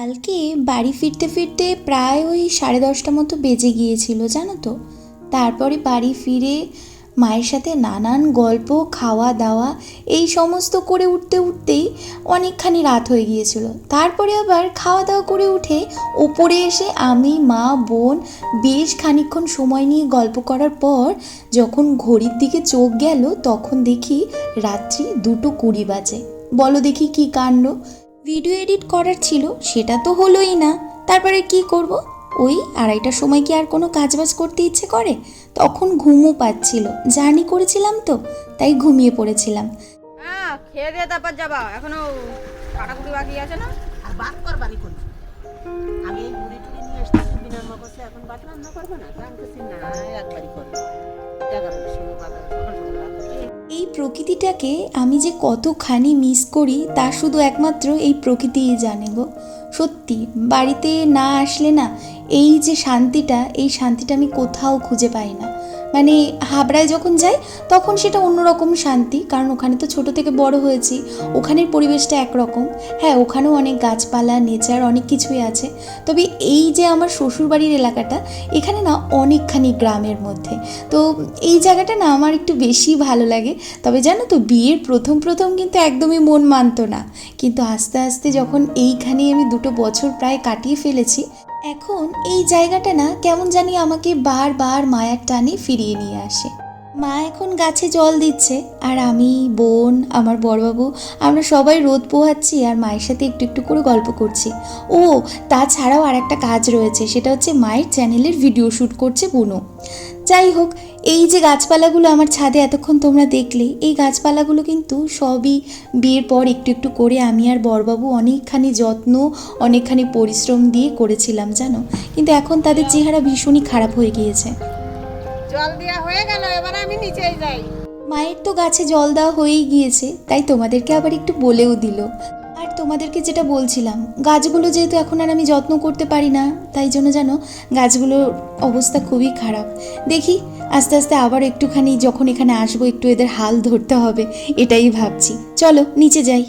কালকে বাড়ি ফিরতে ফিরতে প্রায় ওই সাড়ে দশটা মতো বেজে গিয়েছিল, জানো তো। তারপরে বাড়ি ফিরে মায়ের সাথে নানান গল্প খাওয়া দাওয়া এই সমস্ত করে উঠতে উঠতেই অনেকখানি রাত হয়ে গিয়েছিল। তারপরে আবার খাওয়া দাওয়া করে উঠে ওপরে এসে আমি, মা, বোন বেশ খানিকক্ষণ সময় নিয়ে গল্প করার পর যখন ঘড়ির দিকে চোখ গেল, তখন দেখি রাত্রি দুটো কুড়ি বাজে। বলো দেখি কি কাণ্ড। ভিডিও এডিট করার ছিল সেটা তো হলোই না। তারপরে কি করব? ওই আড়াইটার সময় কি আর কোনো কাজবাজ করতে ইচ্ছে করে? তখন ঘুমও পাচ্ছিল জার্নি করেছিলাম তো তাই ঘুমিয়ে পড়েছিলাম। হ্যাঁ খেয়ে দিয়ে তারপর যাবা এখনও কাটাকুটি বাকি আছে না? আর বাদ করবানি কোন আমি এই মুড়ি টুড়ি নিয়ে এসেছি বিনার মগজে এখন বাদ রান্না করবে না? আমি না একবারই করব। এই প্রকৃতিটাকে আমি যে কতখানি মিস করি, তা শুধু একমাত্র এই প্রকৃতিই জানে গো। সত্যি, বাড়িতে না আসলে না, এই যে শান্তিটা, এই শান্তিটা আমি কোথাও খুঁজে পাই না। মানে হাবড়ায় যখন যাই, তখন সেটা অন্যরকম শান্তি। কারণ ওখানে তো ছোট থেকে বড় হয়েছি। ওখানের পরিবেশটা একরকম। হ্যাঁ ওখানেও অনেক গাছপালা নেচার অনেক কিছুই আছে। তবে এই যে আমার শ্বশুরবাড়ির এলাকাটা, এখানে না অনেকখানি গ্রামের মধ্যে। তো এই জায়গাটা না আমার একটু বেশি ভালো লাগে। তবে জানো তো, বিয়ের প্রথম প্রথম কিন্তু একদমই মন মানতো না। কিন্তু আস্তে আস্তে যখন এইখানে আমি দুটো বছর প্রায় কাটিয়ে ফেলেছি এখন এই জায়গাটা না কেমন জানি আমাকে বারবার মায়ার টানে ফিরিয়ে নিয়ে আসে। মা এখন গাছে জল দিচ্ছে, আর আমি, বোন, আমার বড়বাবু, আমরা সবাই রোদ পোহাচ্ছি আর মায়ের সাথে একটু একটু করে গল্প করছি। ও, তাছাড়াও আর একটা কাজ রয়েছে, সেটা হচ্ছে মায়ের চ্যানেলের ভিডিও শ্যুট করছে বুনো। যাই হোক, এই যে গাছপালাগুলো আমার ছাদে এতক্ষণ তোমরা দেখলে, এই গাছপালাগুলো কিন্তু সবই বিয়ের পর একটু একটু করে আমি আর বরবাবু অনেকখানি যত্ন, অনেকখানি পরিশ্রম দিয়ে করেছিলাম, জানো? কিন্তু এখন তাদের চেহারা ভীষণই খারাপ হয়ে গিয়েছে। জল দেওয়া হয়ে গেল, এবার আমি নিচেই যাই। মায়ের তো গাছে জল দেওয়া হয়েই গিয়েছে, তাই তোমাদেরকে আবার একটু বলেও দিল। আর তোমাদেরকে যেটা বলছিলাম, গাছগুলো যেহেতু এখন আর আমি যত্ন করতে পারি না, তাই জন্য জানো গাছগুলোর অবস্থা খুবই খারাপ। দেখি, আস্তে আস্তে আবার একটুখানি যখন এখানে আসব, একটু এদের হাল ধরতে হবে, এটাই ভাবছি। চলো, নিচে যাই।